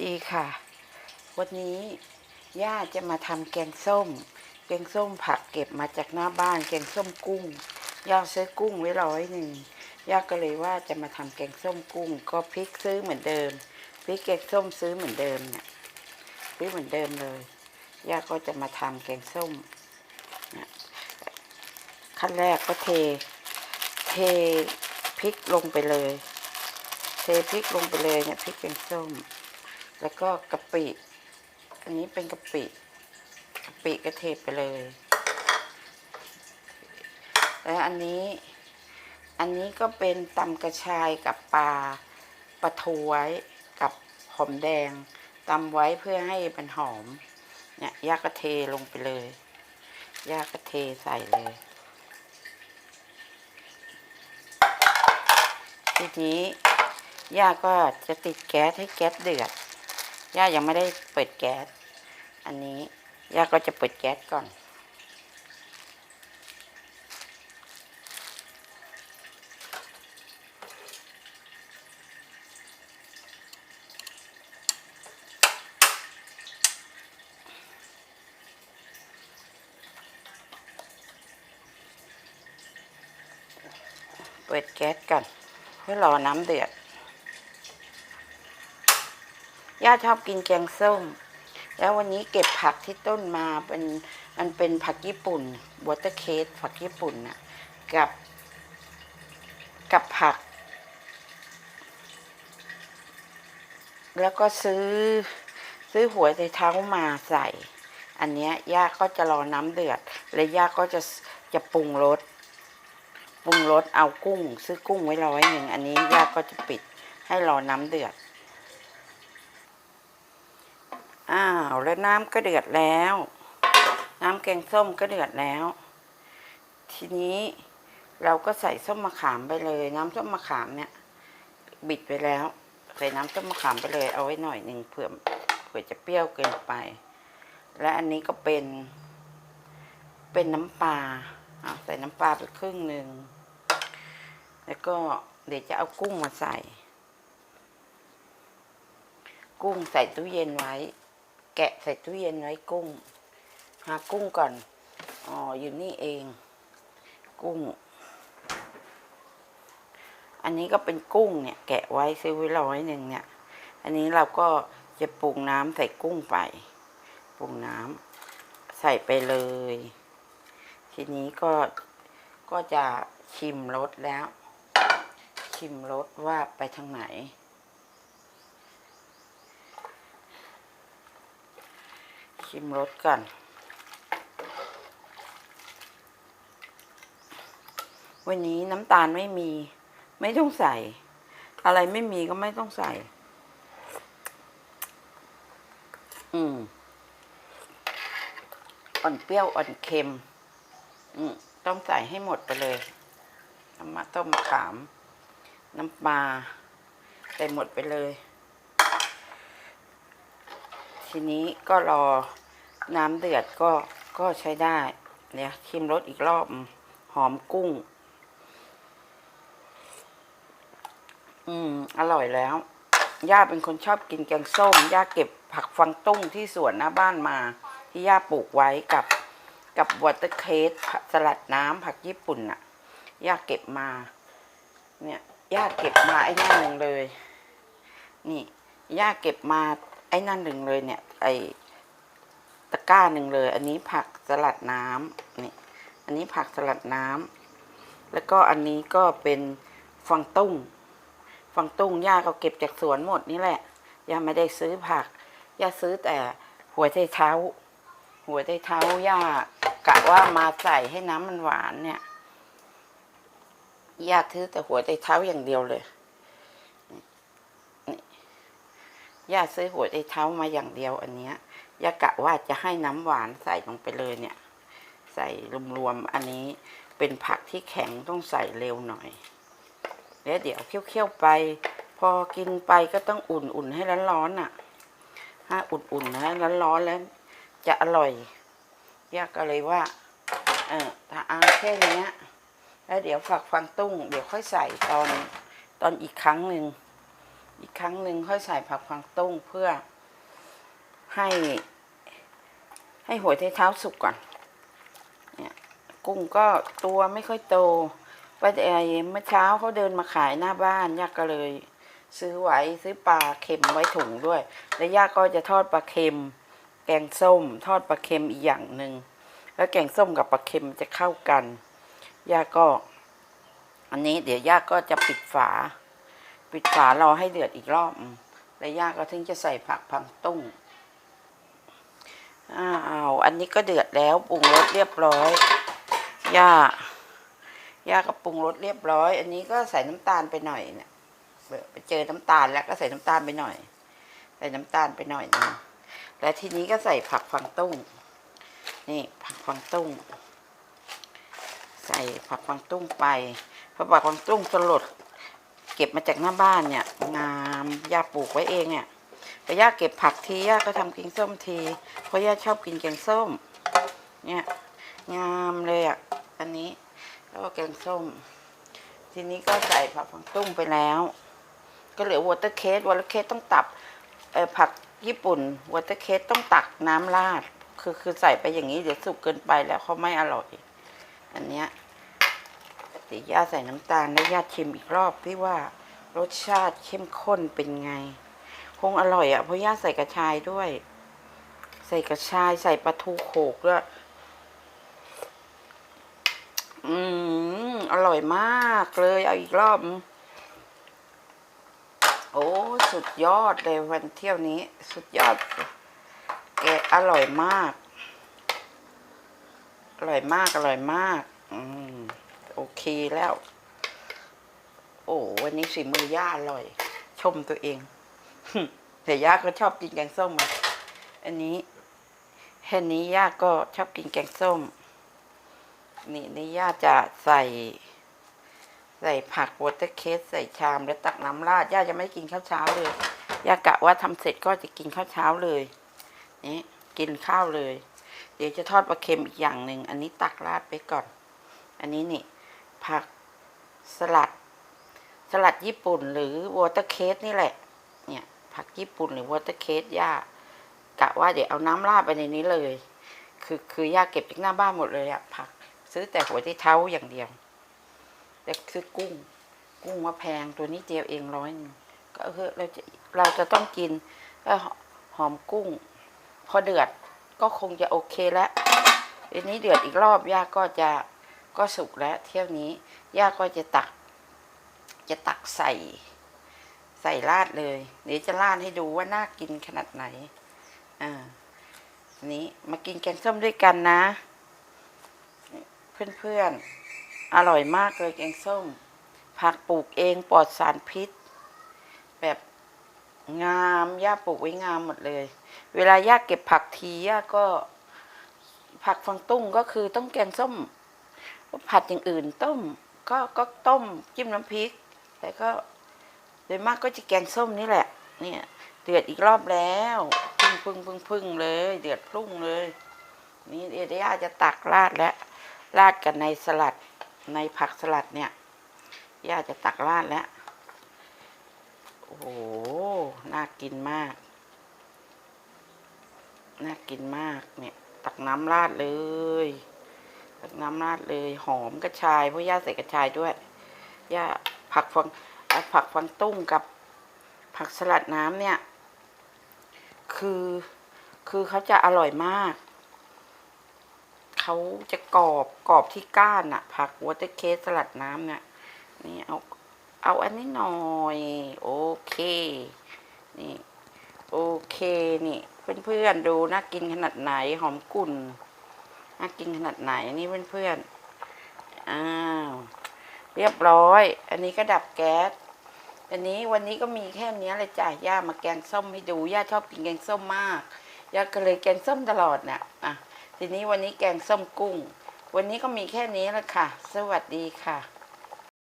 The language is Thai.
ดีค่ะ วันนี้ย่าจะมาทำแกงส้ม แกงส้มผักเก็บมาจากหน้าบ้าน แกงส้มกุ้ง ย่าซื้อกุ้งไว้ร้อยหนึ่ง ย่าก็เลยว่าจะมาทำแกงส้มกุ้ง ก็พริกซื้อเหมือนเดิม พริกแกงส้มซื้อเหมือนเดิมเนี่ย ซื้อเหมือนเดิมเลย ย่าก็จะมาทำแกงส้ม ขั้นแรกก็เท เทพริกลงไปเลย เทพริกลงไปเลยเนี่ยพริกแกงส้ม แล้วก็กะปิ อันนี้เป็นกะปิกะปิก็เทไปเลย แล้วอันนี้อันนี้ก็เป็นตำกระชายกับปลาปลาทูไว้กับหอมแดงตำไว้เพื่อให้มันหอม เนี่ยยาก็เทลงไปเลยยาก็เทใส่เลย ทีนี้ยาก็จะติดแก๊สให้แก๊สเดือด ย่ายังไม่ได้เปิดแก๊ส อันนี้ย่าก็จะเปิดแก๊สก่อน เปิดแก๊สก่อนเพื่อรอน้ำเดือด ย่าชอบกินแกงส้ม แล้ววันนี้เก็บผักที่ต้นมาเป็นมันเป็นผักญี่ปุ่นวอเตอร์เคสผักญี่ปุ่นน่ะกับ กับผัก แล้วก็ซื้อซื้อหัวไชเท้ามาใส่ อันเนี้ยย่าก็จะรอน้ำเดือด และย่าก็จะจะปรุงรสปรุงรสเอากุ้ง ซื้อกุ้งไว้ร้อยหนึ่งอันนี้ย่าก็จะปิดให้รอน้ำเดือด อ้าวแล้วน้ำก็เดือดแล้ว น้ำแกงส้มก็เดือดแล้ว ทีนี้เราก็ใส่ส้มมะขามไปเลย น้ำส้มมะขามเนี่ย บิดไปแล้ว ใส่น้ำส้มมะขามไปเลย เอาไว้หน่อยหนึ่งเผื่อเผื่อจะเปรี้ยวเกินไป และอันนี้ก็เป็น เป็นน้ำปลาใส่น้ำปลาไปครึ่งหนึ่งแล้วก็เดี๋ยวจะเอากุ้งมาใส่ กุ้งใส่ตู้เย็นไว้ แกะใส่ตู้เย็นไว้กุ้ง หากุ้งก่อน อ๋อ อยู่นี่เอง กุ้ง อันนี้ก็เป็นกุ้งเนี่ย แกะไว้ซื้อไว้ร้อยหนึ่งเนี่ย อันนี้เราก็จะปรุงน้ำใส่กุ้งไป ปรุงน้ำใส่ไปเลย ทีนี้ก็ก็จะชิมรสแล้ว ชิมรสว่าไปทางไหน ชิมรสก่อนวันนี้น้ำตาลไม่มี ไม่ต้องใส่ อะไรไม่มีก็ไม่ต้องใส่ อืม อ่อนเปรี้ยวอ่อนเค็ม อืม ต้องใส่ให้หมดไปเลย น้ำมะต้มขาม น้ำปลาใส่หมดไปเลยทีนี้ก็รอ น้ำเดือดก็ก็ใช้ได้เนี่ยชิมรสอีกรอบหอมกุ้ง อืม อร่อยแล้ว ย่าเป็นคนชอบกินแกงส้ม ย่าเก็บผักฟังตุ้งที่สวนหน้าบ้านมา ที่ย่าปลูกไว้กับกับวอเตอร์เคสสลัดน้ำผักญี่ปุ่นน่ะ ย่าเก็บมา เนี่ย ย่าเก็บมาไอ้นั่นหนึ่งเลย นี่ ย่าเก็บมาไอ้นั่นหนึ่งเลยเนี่ย ไอ ก้าหนึ่งเลย อันนี้ผักสลัดน้ำนี่อันนี้ผักสลัดน้ำแล้วก็อันนี้ก็เป็นฟังตุ้งฟังตุ้งย่าก็เก็บจากสวนหมดนี่แหละย่าไม่ได้ซื้อผักย่าซื้อแต่หัวไชเท้า หัวไชเท้าย่ากะว่ามาใส่ให้น้ำมันหวานเนี่ยย่าซื้อแต่หัวไชเท้าอย่างเดียวเลย ย่าซื้อหัวไชเท้ามาอย่างเดียวอันเนี้ยย่ากะว่าจะให้น้ำหวานใส่ลงไปเลยเนี่ย ใส่รวมๆอันนี้เป็นผักที่แข็งต้องใส่เร็วหน่อย แล้วเดี๋ยวเคี่ยวๆไป พอกินไปก็ต้องอุ่นๆให้ร้อนๆน่ะถ้าอุ่นๆนะร้อนๆแล้ว จะอร่อยย่าก็เลยว่า เออถ้าเอาแค่นี้แล้วเดี๋ยวฝักฟังตุ้ง เดี๋ยวค่อยใส่ตอนตอนอีกครั้งหนึ่ง อีกครั้งหนึ่งค่อยใส่ผักฟังตุ้งเพื่อให้ ให้หัวไชเท้าสุกก่อน เนี่ยกุ้งก็ตัวไม่ค่อยโตว่าแต่เมื่อเช้าเขาเดินมาขายหน้าบ้านย่าก็เลย ซื้อไว้ซื้อปลาเค็มไว้ถุงด้วย แล้วย่าก็จะทอดปลาเค็ม แกงส้ม ทอดปลาเค็มอีกอย่างหนึ่งแล้วแกงส้มกับปลาเค็มจะเข้ากันย่าก็ อันนี้เดี๋ยวย่าก็จะปิดฝา ปิดฝารอให้เดือดอีกรอบแล้วย่าก็ถึงจะใส่ผักพังตุ้งอ้าวอันนี้ก็เดือดแล้วปรุงรสเรียบร้อยย่าย่าก็ปรุงรสเรียบร้อย อันนี้ก็ใส่น้ำตาลไปหน่อยเนี่ยไปเจอน้ำตาลแล้วก็ใส่น้ำตาลไปหน่อย ใส่น้ำตาลไปหน่อยหนึงและทีนี้ก็ใส่ผักฟังตุ้ง นี่ผักฟังตุ้ง ใส่ผักฟังตุ้งไปพราะผักฟังตุ้งสลด เก็บมาจากหน้าบ้านเนี่ยงามย่าปลูกไว้เองเนี่ยแต่ย่าเก็บผักทีย่าก็ทำแกงส้มทีเพราะย่าชอบกินแกงส้ม เนี่ยงามเลยอะอันนี้แล้วก็แกงส้ม ทีนี้ก็ใส่ผักฟังตุ้งไปแล้ว ก็เหลือวอเตอร์เคสวอเตอร์เคสต้องตับผักญี่ปุ่นวอเตอร์เคสต้องตักน้ำราดคือคือใส่ไปอย่างนี้เดี๋ยวสุกเกินไปแล้วเขาไม่อร่อย อันเนี้ย ติย่าใส่น้ำตาลแล้วย่าชิมอีกรอบที่ว่ารสชาติเข้มข้นเป็นไง คงอร่อยอะ่ะเพราะย่าใส่กระชายด้วย ใส่กระชายใส่ปลาทูโขกด้วยอืมอร่อยมากเลย เอาอีกรอบ โอ้สุดยอดเลยวันเที่ยวนี้ สุดยอดแกอร่อยมาก อร่อยมาก อร่อยมาก อืม โอเคแล้ว โอ้วันนี้สีมือย่าอร่อย ชมตัวเองแต่ย่าก็ชอบกินแกงส้มอะอันนี้แค่นี้ย่าก็ชอบกินแกงส้ม นี่นี่ย่าจะใส่ ใส่ผักวอเตอร์เคสใส่ชามแล้วตักน้ำราดย่าจะไม่กินข้าวเช้าเลยย่ากะว่าทำเสร็จก็จะกินข้าวเช้าเลย นี่กินข้าวเลย เดี๋ยวจะทอดปลาเค็มอีกอย่างหนึ่งอันนี้ตักราดไปก่อน อันนี้นี่ ผักสลัด สลัดญี่ปุ่นหรือวอเตอร์เคสนี่แหละ เนี่ยผักญี่ปุ่นหรือวอเตอร์เคสย่ากะว่าเดี๋ยวเอาน้ำราดไปในนี้เลย คือคือย่าเก็บจากหน้าบ้านหมดเลยอะผัก ซื้อแต่หัวที่เท้าอย่างเดียว แต่ซื้อกุ้ง กุ้งมาแพงตัวนี้เดียวเองร้อยนึงก็เออเราจะเราจะต้องกินก็หอมกุ้ง พอเดือดก็คงจะโอเคแล้วทีนี้เดือดอีกรอบย่าก็จะ ก็สุกแล้วเที่ยวนี้ย่าก็จะตัก จะตักใส่ ใส่ราดเลย เดี๋ยวจะราดให้ดูว่าน่ากินขนาดไหนอ่านี้มากินแกงส้มด้วยกันนะ เพื่อนๆอร่อยมากเลยแกงส้ม ผักปลูกเองปลอดสารพิษ แบบงามย่าปลูกไว้งามหมดเลย เวลาย่าเก็บผักทีย่าก็ผักฟังตุ้งก็คือต้องแกงส้ม ผัดอย่างอื่นต้ม ก็ก็ต้มจิ้มน้ำพริก แต่ก็โดยมากก็จะแกงส้มนี่แหละ เนี่ย เดือดอีกรอบแล้วพึ่งพึ่งพึ่งพึ่งเลย เดือดพรุ่งเลย นี่เดี๋ยวย่าจะตักราดแล้วราดกันในสลัดในผักสลัดเนี่ยย่าจะตักราดแล้วโอ้โหน่ากินมาก น่ากินมากเนี่ย ตักน้ำราดเลย น้ำราดเลยหอมกระชายเพราะย่าใส่กระชายด้วยย่าผักฟังผักฟังตุ้งกับผักสลัดน้ำเนี่ย คือคือเขาจะอร่อยมาก เขาจะกรอบกรอบที่ก้านอะผักวอเตอร์เคสสลัดน้ำเนี่ยนี่เอาเอาอันนี้หน่อย โอเค นี่ โอเคนี่ เพื่อนๆดูน่ากินขนาดไหนหอมกลุ่น น่ากินขนาดไหนนี่เพื่อนๆ อ้าว เรียบร้อย อันนี้ก็ดับแก๊ส อันนี้วันนี้ก็มีแค่นี้เลยจ้ะย่ามาแกงส้มให้ดู ย่าชอบกินแกงส้มมาก ย่าก็เลยแกงส้มตลอดเนี่ยอะ ทีนี้วันนี้แกงส้มกุ้ง วันนี้ก็มีแค่นี้แหละค่ะ สวัสดีค่ะ